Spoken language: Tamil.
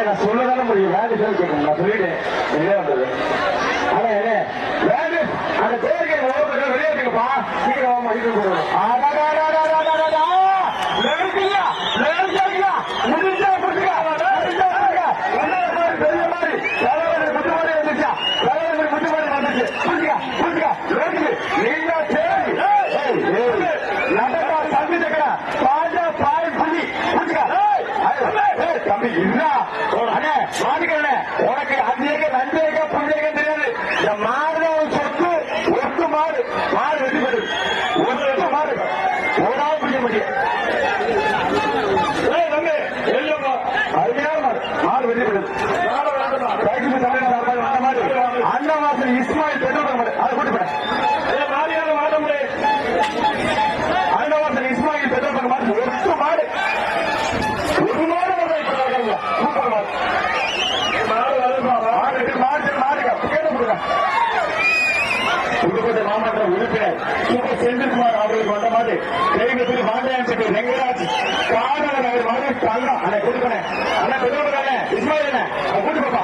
நான் சொல்லதானே முடியும். வேலை சொல்லி கேட்கணும். நான் சொல்லிட்டேன். என்ன பண்றது அண்ணே அண்ணே. வேலை அந்த கோரிக்கை வெளியே இருக்குப்பா சீக்கிரம் மதிக்க போடுவோம் பெரிய இல்லா. அண்ணே மாட்டுக்கண்ணே உனக்கு அஞ்சேக நஞ்சேக புஞ்சேக தெரியாது. இந்த மாடுதான் சொத்து ஒட்டு மாடு மாடு வெட்டி பெறுது ஒரு லட்சம் மாடு ஓடாம பிடிக்க முடியும் அருமையான கைக்கு தமிழ் சார்பாக வந்த மாடு அன்னவாசல் இஸ்மாயில் பெற்றோட மாடு அதை கூட்டு போறேன் புதுக்கோட்டை உறுப்பினர் சூப்பர் செந்தில்குமார் அவர்களுக்கு வந்த மாதிரி தெய்வத்தில் மாண்டையான்பட்டி ரெங்கராஜ் காதலர் அவர் மாதிரி தங்கம் அண்ணா கொடுக்கணும் அண்ணா பெரிய இஸ்மாயில் அண்ணா கூட்டு போப்பா.